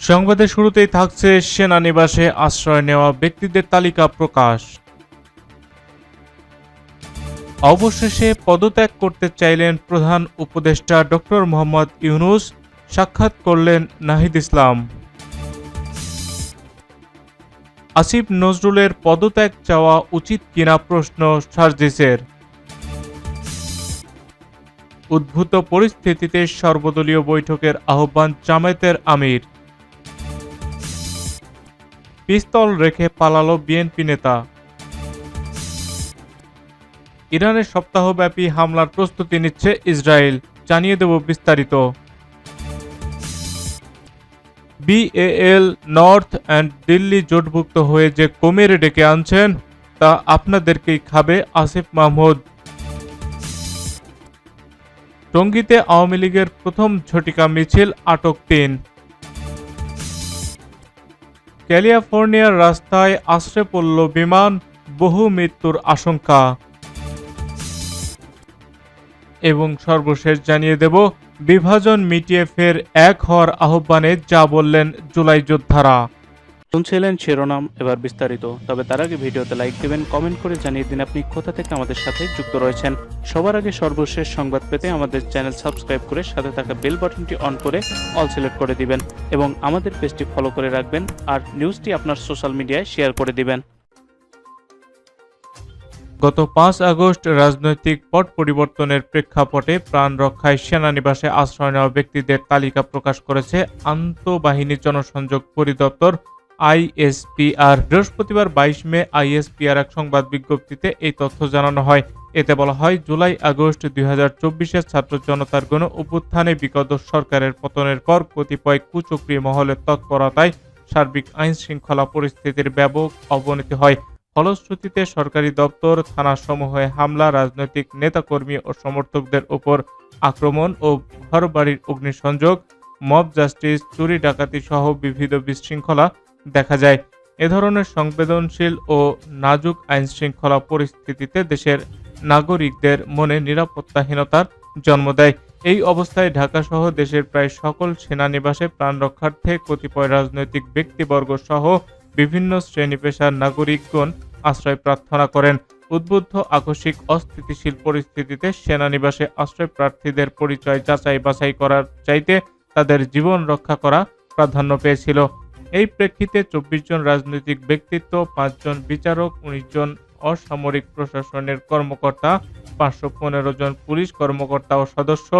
সংবাদের শুরুতেই থাকছে সেনানিবাসে আশ্রয় নেওয়া ব্যক্তিদের তালিকা প্রকাশ। অবশেষে পদত্যাগ করতে চাইলেন প্রধান উপদেষ্টা ডক্টর মোহাম্মদ ইউনুস, সাক্ষাৎ করলেন নাহিদ ইসলাম। আসিফ নজরুলের পদত্যাগ চাওয়া উচিত কিনা প্রশ্ন সার্জিসের। উদ্ভূত পরিস্থিতিতে সর্বদলীয় বৈঠকের আহ্বান জামায়াতের আমির। পিস্তল রেখে পালালো বিএনপি নেতা। ইরানের সপ্তাহব্যাপী হামলার প্রস্তুতি নিচ্ছে ইসরায়েল, জানিয়ে দেব বিস্তারিত। বিএএল নর্থ অ্যান্ড দিল্লি জোটভুক্ত হয়ে যে কমের ডেকে আনছেন, তা আপনাদেরকেই খাবে আসিফ মাহমুদ। টঙ্গীতে আওয়ামী লীগের প্রথম ঝটিকা মিছিল আটক তিন। ক্যালিফোর্নিয়ার রাস্তায় আশ্রে পড়ল বিমান, বহু মৃত্যুর আশঙ্কা। এবং সর্বশেষ জানিয়ে দেব, বিভাজন মিটিয়ে ফের এক হওয়ার আহ্বানে যা বললেন জুলাই যোদ্ধারা। শুনছিলেন শিরোনাম এবার বিস্তারিত, তবে তার আগে ভিডিওতে লাইক দিবেন কমেন্ট করে জানিয়ে দিন আপনি কোথা থেকে আমাদের সাথে যুক্ত রয়েছেন। সবার আগে সর্বশেষ সংবাদ পেতে আমাদের চ্যানেল সাবস্ক্রাইব করে সাথে থাকা বেল বাটনটি অন করে অল সিলেক্ট করে দিবেন এবং আমাদের পেজটি ফলো করে রাখবেন আর নিউজটি আপনার সোশ্যাল মিডিয়ায় শেয়ার করে দিবেন। গত পাঁচ আগস্ট রাজনৈতিক পট পরিবর্তনের প্রেক্ষাপটে প্রাণ রক্ষায় সেনানিবাসে আশ্রয় নেওয়া ব্যক্তিদের তালিকা প্রকাশ করেছে আন্তঃবাহিনী জনসংযোগ পরিদপ্তর আইএসপিআর। বৃহস্পতিবার বাইশ মে আইএসপিআর এক সংবাদ বিজ্ঞপ্তিতে এই তথ্য জানানো হয়। এতে বলা হয়, জুলাই আগস্ট দুই হাজার চব্বিশের ছাত্র জনতার গণ অভ্যুত্থানে বিগত সরকারের পতনের পর কতিপয় কুচক্রী মহলের তৎপরতায় সার্বিক আইন শৃঙ্খলা পরিস্থিতির ব্যাপক অবনতি হয়। ফলশ্রুতিতে সরকারি দপ্তর, থানাসমূহে হামলা, রাজনৈতিক নেতাকর্মী ও সমর্থকদের উপর আক্রমণ ও ঘরবাড়ির অগ্নিসংযোগ, মব জাস্টিস, চুরি ডাকাতি সহ বিবিধ বিশৃঙ্খলা দেখা যায়। এ ধরনের সংবেদনশীল ও নাজুক আইন শৃঙ্খলা পরিস্থিতিতে দেশের নাগরিকদের মনে নিরাপত্তাহীনতার জন্ম দেয়। এই অবস্থায় ঢাকা সহ দেশের প্রায় সকল সেনানিবাসে প্রাণ রক্ষার্থে কতিপয় রাজনৈতিক ব্যক্তিবর্গ সহ বিভিন্ন শ্রেণি পেশার নাগরিকগণ আশ্রয় প্রার্থনা করেন। উদ্বুদ্ধ আকস্মিক অস্থিতিশীল পরিস্থিতিতে সেনানিবাসে আশ্রয় প্রার্থীদের পরিচয় যাচাই বাছাই করার চাইতে তাদের জীবন রক্ষা করা প্রাধান্য পেয়েছিল। এই প্রেক্ষিতে চব্বিশ জন রাজনৈতিক ব্যক্তিত্ব পাঁচজন বিচারক, উনিশ জন অসামরিক প্রশাসনের কর্মকর্তা, পাঁচশো পনেরো জন পুলিশ কর্মকর্তা ও সদস্য,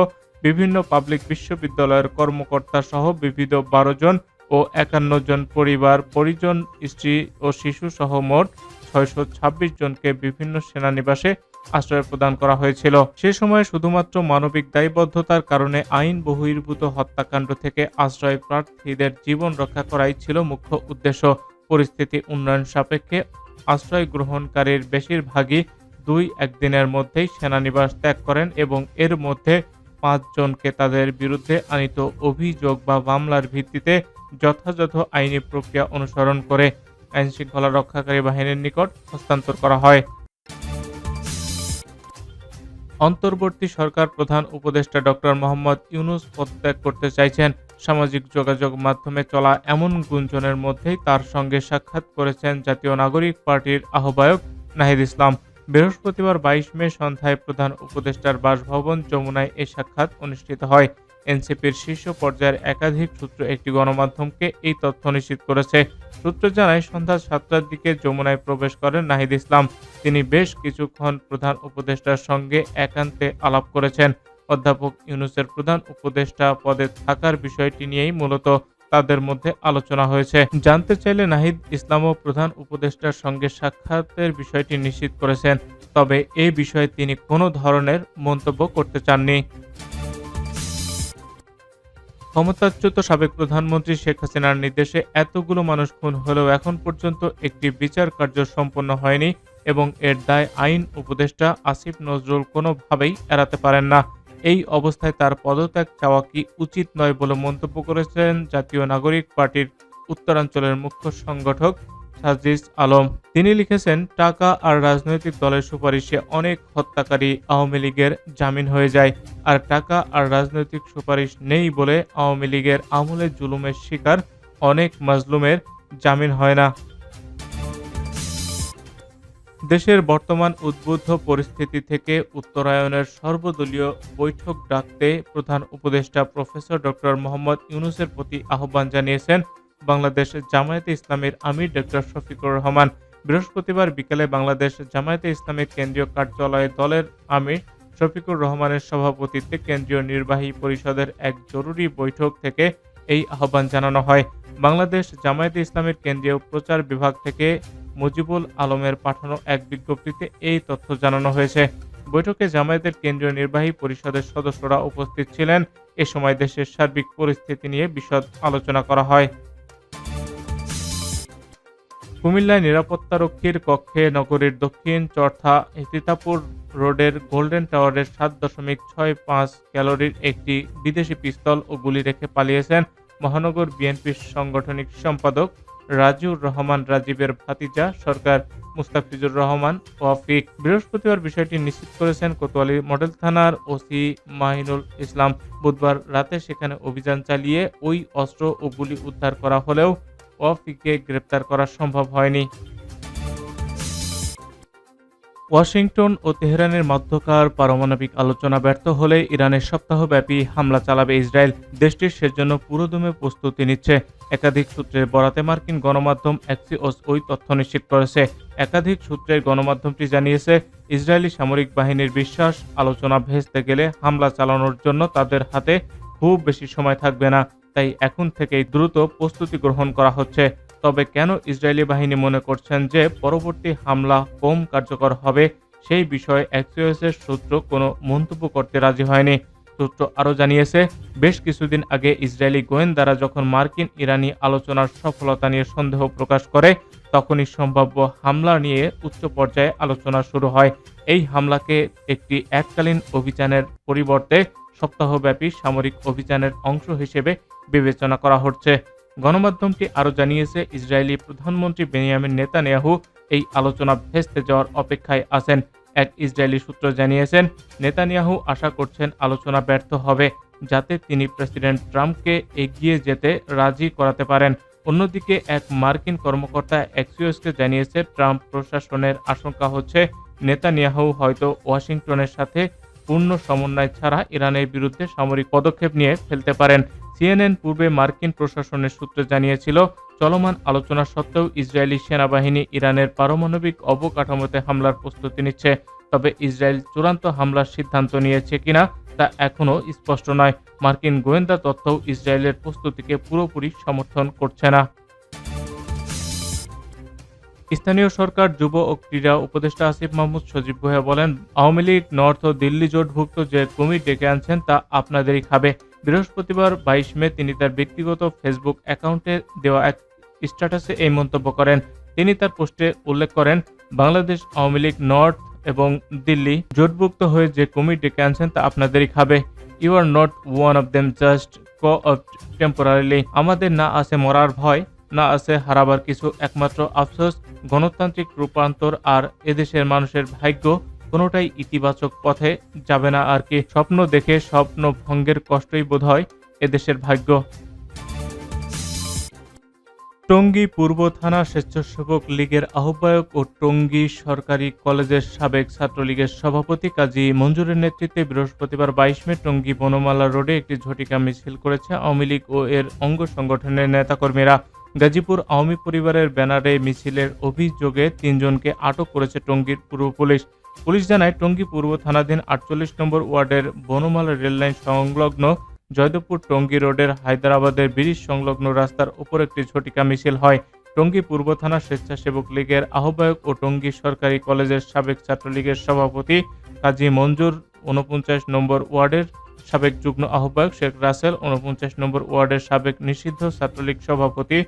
বিভিন্ন পাবলিক বিশ্ববিদ্যালয়ের কর্মকর্তা সহ বিবিধ বারো জন ও একান্ন জন পরিবার, পরিজন, স্ত্রী ও শিশু সহ মোট ছয়শো ছাব্বিশ জনকে বিভিন্ন সেনানিবাসে আশ্রয় প্রদান করা হয়েছিল। সে সময় শুধুমাত্র মানবিক দায়বদ্ধতার কারণে আইন বহির্ভূত হত্যাকাণ্ড থেকে আশ্রয় প্রার্থীদের জীবন রক্ষা করাই ছিল মুখ্য উদ্দেশ্য। পরিস্থিতি উন্নয়ন সাপেক্ষে আশ্রয় গ্রহণকারীর বেশিরভাগই দুই একদিনের মধ্যেই সেনানিবাস ত্যাগ করেন এবং এর মধ্যে পাঁচজনকে তাদের বিরুদ্ধে আনিত অভিযোগ বা মামলার ভিত্তিতে যথাযথ আইনি প্রক্রিয়া অনুসরণ করে আইনশৃঙ্খলা রক্ষাকারী বাহিনীর নিকট হস্তান্তর করা হয়। অন্তর্বর্তী সরকার প্রধান উপদেষ্টা ডক্টর মোহাম্মদ ইউনুস পদত্যাগ করতে চাইছেন। সামাজিক যোগাযোগ মাধ্যমে চলা এমন গুঞ্জনের মধ্যেই তার সঙ্গে সাক্ষাৎ করেছেন জাতীয় নাগরিক পার্টির আহ্বায়ক নাহিদ ইসলাম। বৃহস্পতিবার বাইশ মে সন্ধ্যায় প্রধান উপদেষ্টার বাসভবন যমুনায় এ সাক্ষাৎ অনুষ্ঠিত হয়। এনসিপির শীর্ষ পর্যায়ের একাধিক সূত্র একটি গণমাধ্যমকে এই তথ্য নিশ্চিত করেছে। সূত্র জানায়, সন্ধ্যা সাতটার দিকে যমুনায় প্রবেশ করেন নাহিদ ইসলাম। তিনি বেশ কিছুক্ষণ প্রধান উপদেষ্টার সঙ্গে একান্তে আলাপ করেছেন। অধ্যাপক ইউনুসের প্রধান উপদেষ্টা পদে থাকার বিষয়টি নিয়েই মূলত তাদের মধ্যে আলোচনা হয়েছে। জানতে চাইলে নাহিদ ইসলামও প্রধান উপদেষ্টার সঙ্গে সাক্ষাতের বিষয়টি নিশ্চিত করেছেন। তবে এ বিষয়ে তিনি কোনো ধরনের মন্তব্য করতে চাননি। ক্ষমতাচ্যুত সাবেক প্রধানমন্ত্রী শেখ হাসিনার নির্দেশে এতগুলো মানুষ খুন হলেও এখন পর্যন্ত একটি বিচার কার্য সম্পন্ন হয়নি এবং এর দায় আইন উপদেষ্টা আসিফ নজরুল কোনোভাবেই এড়াতে পারেন না। এই অবস্থায় তার পদত্যাগ চাওয়া কি উচিত নয় বলে মন্তব্য করেছেন জাতীয় নাগরিক পার্টির উত্তরাঞ্চলের মুখ্য সংগঠক সাজিস আলম। তিনি লিখেছেন, টাকা আর রাজনৈতিক দলের সুপারিশে অনেক হত্যাকারী আওয়ামী লীগের জামিন হয়ে যায়। আর টাকা আর রাজনৈতিক সুপারিশ নেই বলে আওয়ামী লীগের আমলে জুলুমের শিকার অনেক মাজলুমের জামিন হয় না। দেশের বর্তমান উদ্বুদ্ধ পরিস্থিতি থেকে উত্তরায়ণের সর্বদলীয় বৈঠক ডাকতে প্রধান উপদেষ্টা প্রফেসর ডক্টর মোহাম্মদ ইউনুসের প্রতি আহ্বান জানিয়েছেন বাংলাদেশ জামায়াতে ইসলামের আমির ডক্টর শফিকুর রহমান। বৃহস্পতিবার বিকেলে বাংলাদেশ জামায়াতে ইসলামের কেন্দ্রীয় কার্যালয়ে দলের আমির শফিকুর রহমানের সভাপতিত্বে কেন্দ্রীয় নির্বাহী পরিষদের এক জরুরি বৈঠক থেকে এই আহ্বান জানানো হয়। বাংলাদেশ জামায়াতে ইসলামের কেন্দ্রীয় প্রচার বিভাগ থেকে মুজিবুল আলমের পাঠানো এক বিজ্ঞপ্তিতে এই তথ্য জানানো হয়েছে। বৈঠকে জামায়াতের কেন্দ্রীয় নির্বাহী পরিষদের সদস্যরা উপস্থিত ছিলেন। এ সময় দেশের সার্বিক পরিস্থিতি নিয়ে বিশদ আলোচনা করা হয়। কুমিল্লায় নিরাপত্তারক্ষীর কক্ষে নগরীর দক্ষিণ চর্থা তিতাপুর রোডের গোল্ডেন টাওয়ারের সাত দশমিক ছয় পাঁচ ক্যালোরির একটি বিদেশি পিস্তল ও গুলি রেখে পালিয়েছেন মহানগর বিএনপির সাংগঠনিক সম্পাদক রাজুর রহমান, রাজীবের ভাতিজা সরকার মুস্তাফিজুর রহমান, ওয়াফিক। বৃহস্পতিবার বিষয়টি নিশ্চিত করেছেন কোতোয়ালি মডেল থানার ওসি মাহিনুল ইসলাম। বুধবার রাতে সেখানে অভিযান চালিয়ে ওই অস্ত্র ও গুলি উদ্ধার করা হলেও ওয়াফিককে গ্রেপ্তার করা সম্ভব হয়নি। ওয়াশিংটন ও তেহরানের মধ্যকার পারমাণবিক আলোচনা ব্যর্থ হলে ইরানের সপ্তাহব্যাপী হামলা চালাবে ইসরায়েল। দেশটির সেজন্য পুরোদমে প্রস্তুতি নিচ্ছে। একাধিক সূত্রের বরাতে মার্কিন গণমাধ্যম অ্যাক্সিওস ওই তথ্য নিশ্চিত করেছে। একাধিক সূত্রের গণমাধ্যমটি জানিয়েছে, ইসরায়েলি সামরিক বাহিনীর বিশ্বাস, আলোচনা ভেস্তে গেলে হামলা চালানোর জন্য তাদের হাতে খুব বেশি সময় থাকবে না। তাই এখন থেকেই দ্রুত প্রস্তুতি গ্রহণ করা হচ্ছে। তবে কেন ইসরায়েলি বাহিনী মনে করছেন যে পরবর্তী হামলা কম কার্যকর হবে, সেই বিষয়ে অ্যাক্সিওসের সূত্র কোনো মন্তব্য করতে রাজি হয়নি। সূত্র আরও জানিয়েছে, বেশ কিছুদিন আগে ইসরায়েলি গোয়েন্দারা যখন মার্কিন ইরানি আলোচনার সফলতা নিয়ে সন্দেহ প্রকাশ করে, তখনই সম্ভাব্য হামলা নিয়ে উচ্চ পর্যায়ে আলোচনা শুরু হয়। এই হামলাকে একটি এককালীন অভিযানের পরিবর্তে সপ্তাহব্যাপী সামরিক অভিযানের অংশ হিসেবে বিবেচনা করা হচ্ছে। গণমাধ্যমটি আরও জানিয়েছে, ইসরায়েলি প্রধানমন্ত্রী বেনিয়ামিন নেতানিয়াহু এই আলোচনা ভেস্তে যাওয়ার অপেক্ষায় আছেন। এক ইসরায়েলি সূত্র জানিয়েছেন, নেতানিয়াহু আশা করছেন আলোচনা ব্যর্থ হবে, যাতে তিনি প্রেসিডেন্ট ট্রাম্পকে এগিয়ে যেতে রাজি করাতে পারেন। অন্যদিকে, এক মার্কিন কর্মকর্তা এক্সিওসকে জানিয়েছে, ট্রাম্প প্রশাসনের আশঙ্কা হচ্ছে, নেতানিয়াহু হয়তো ওয়াশিংটনের সাথে পূর্ণ সমন্বয় ছাড়া ইরানের বিরুদ্ধে সামরিক পদক্ষেপ নিয়ে ফেলতে পারেন। সিএনএন পূর্বে মার্কিন প্রশাসনের সূত্রে জানিয়েছিল, চলমান আলোচনা সত্ত্বেও ইসরায়েলি সেনাবাহিনী ইরানের পারমাণবিক অবকাঠামোতে হামলার প্রস্তুতি নিচ্ছে। তবে ইসরায়েল চূড়ান্ত হামলার সিদ্ধান্ত নিয়েছে কিনা তা এখনও স্পষ্ট নয়। মার্কিন গোয়েন্দা তথ্যও ইসরায়েলের প্রস্তুতিকে পুরোপুরি সমর্থন করছে না। স্থানীয় সরকার যুব ও ক্রীড়া উপদেষ্টা আসিফ মাহমুদ সজীব ভুয়া বলেন, আওয়ামী লীগ, নর্থ ও দিল্লি জোটভুক্ত যে কুমির ডেকে আনছেন তা আপনাদেরই খাবে। বৃহস্পতিবার বাইশ মে তিনি তার ব্যক্তিগত ফেসবুক অ্যাকাউন্টে দেওয়া এক স্ট্যাটাসে এই মন্তব্য করেন। তিনি তার পোস্টে উল্লেখ করেন, বাংলাদেশ, আওয়ামী লীগ, নর্থ এবং দিল্লি জোটভুক্ত হয়ে যে কুমির ডেকে আনছেন তা আপনাদেরই খাবে। You are not one of them just cool off temporarily. আমাদের না আছে মরার ভয়। না আছে হারাবার কিছু একমাত্র আফসোস, গণতান্ত্রিক রূপান্তর আর এদেশের মানুষের ভাগ্য কোনোটাই ইতিবাচক পথে যাবে না আর কি। স্বপ্ন দেখে স্বপ্ন ভঙ্গের কষ্টই বোধ হয় এদেশের ভাগ্য। টঙ্গী পূর্ব থানা স্বেচ্ছাসেবক লীগের আহ্বায়ক ও টঙ্গী সরকারি কলেজের সাবেক ছাত্রলীগের সভাপতি কাজী মঞ্জুরের নেতৃত্বে বৃহস্পতিবার বাইশ মে টঙ্গী বনমালা রোডে একটি ঝটিকা মিছিল করেছে আওয়ামী লীগ ও এর অঙ্গ সংগঠনের নেতাকর্মীরা। গাজীপুর আওয়ামী পরিবারের ব্যানারে মিছিলের অভিযোগে তিনজনকে আটক করেছে টঙ্গীর পূর্ব পুলিশ। পুলিশ জানায়, টঙ্গী পূর্ব থানাধীন আটচল্লিশ নম্বর ওয়ার্ডের বনমাল রেললাইন সংলগ্ন জয়দেবপুর টঙ্গী রোডের হায়দ্রাবাদের ব্রিজ সংলগ্ন রাস্তার উপর একটি ঝটিকা মিছিল হয়। টঙ্গী পূর্ব থানা স্বেচ্ছাসেবক লীগের আহ্বায়ক ও টঙ্গী সরকারি কলেজের সাবেক ছাত্রলীগের সভাপতি কাজী মঞ্জুর উনপঞ্চাশ নম্বর ওয়ার্ডের সাবেক যুগ্ম আহ্বায়ক শেখ রাসেল উনপঞ্চাশ নম্বর ওয়ার্ডের সাবেক নিষিদ্ধ ছাত্রলীগ সভাপতি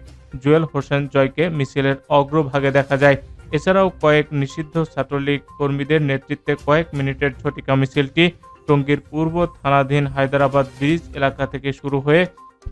জুয়েল হোসেন জয়কে মিছিলের অগ্রভাগে দেখা যায়। এছাড়াও কয়েক নিষিদ্ধ ছাত্রলীগ কর্মীদের নেতৃত্বে কয়েক মিনিটের ঝটিকা মিছিলটি টঙ্গীর পূর্ব থানাধীন হায়দ্রাবাদ ব্রিজ এলাকা থেকে শুরু হয়ে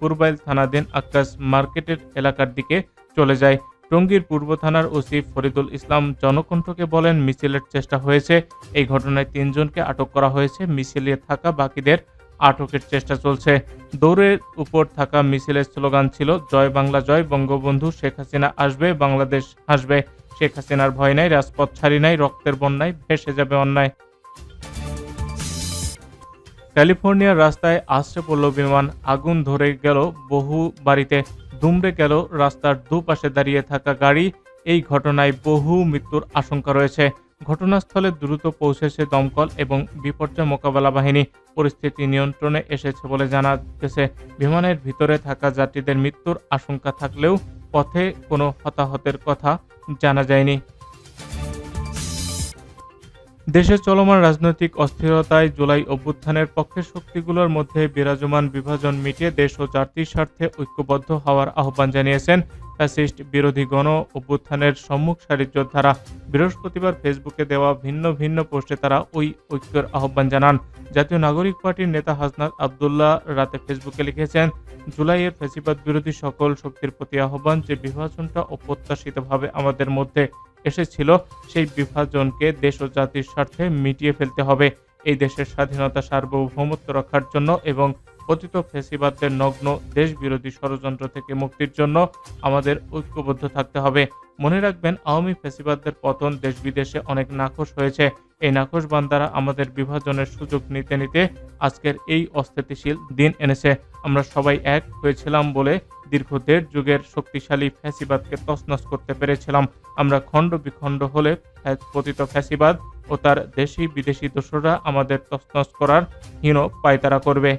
পূর্বাইল থানাধীন আক্কাস মার্কেটের এলাকার দিকে চলে যায়। টঙ্গীর পূর্ব থানার ওসি ফরিদুল ইসলাম জনকণ্ঠকে বলেন, মিছিলের চেষ্টা হয়েছে। এই ঘটনায় তিনজনকে আটক করা হয়েছে। মিছিলে থাকা বাকিদের আটকের চেষ্টা চলছে। দৌড়ের উপর থাকা মিছিলের স্লোগান ছিল, জয় বাংলা, জয় বঙ্গবন্ধু, শেখ হাসিনা আসবে, বাংলাদেশ হাসবে। শেখ হাসিনার ভয় নাই, রাজপথ ছাড়ি নাই, রক্তের বন্যায় ভেসে যাবে অন্যায়। ক্যালিফোর্নিয়ার রাস্তায় আশ্রে পড়ল বিমান, আগুন ধরে গেল বহু বাড়িতে, দুমড়ে গেল রাস্তার দুপাশে দাঁড়িয়ে থাকা গাড়ি। এই ঘটনায় বহু মৃত্যুর আশঙ্কা রয়েছে। ঘটনাস্থলে দ্রুত পৌঁছেছে দমকল এবং বিপর্যয় মোকাবেলা বাহিনী। পরিস্থিতি নিয়ন্ত্রণে এসেছে বলে জানা গেছে। বিমানের ভিতরে থাকা যাত্রীদের মৃত্যুর আশঙ্কা থাকলেও পথে কোনো হতাহতের কথা জানা যায়নি। দেশে চলমান রাজনৈতিক অস্থিরতায় জুলাই অভ্যুত্থানের পক্ষের শক্তিগুলোর মধ্যে বিরাজমান বিভাজন মিটিয়ে দেশ ও জাতির স্বার্থে ঐক্যবদ্ধ হওয়ার আহ্বান জানিয়েছেন ফ্যাসিস্ট বিরোধী গণ অভ্যুত্থানের সম্মুখ সারির যোদ্ধারা। বৃহস্পতিবার ফেসবুকে দেওয়া ভিন্ন ভিন্ন পোস্টে তারা ওই ঐক্যের আহ্বান জানান। জাতীয় নাগরিক পার্টির নেতা হাসনাত আবদুল্লাহ রাতে ফেসবুকে লিখেছেন, জুলাইয়ের ফ্যাসিবাদ বিরোধী সকল শক্তির প্রতি আহ্বান যে বিভাজনটা অপ্রত্যাশিতভাবে আমাদের মধ্যে এসেছিল, সেই বিভাজনকে দেশ ও জাতির স্বার্থে মিটিয়ে ফেলতে হবে। এই দেশের স্বাধীনতা সার্বভৌমত্ব রক্ষার জন্য এবং অতীত ফেসিবাদদের নগ্ন দেশবিরোধী ষড়যন্ত্র থেকে মুক্তির জন্য আমাদের ঐক্যবদ্ধ থাকতে হবে। মনে রাখবেন, আওয়ামী ফেসিবাদদের পতন দেশ বিদেশে অনেক নাকশ হয়েছে। এই নাকশ বান্দারা আমাদের বিভাজনের সুযোগ নিতে নিতে আজকের এই অস্থিতিশীল দিন এনেছে। আমরা সবাই এক হয়েছিলাম বলে দীর্ঘ দেড় যুগের শক্তিশালী ফ্যাসিবাদকে তছনছ করতে পেরেছিলাম। আমরা খণ্ড বিখণ্ড হলে পতিত ফ্যাসিবাদ ও তার দেশি বিদেশি দোসররা আমাদের তছনছ করার হীন পায়তারা করবে।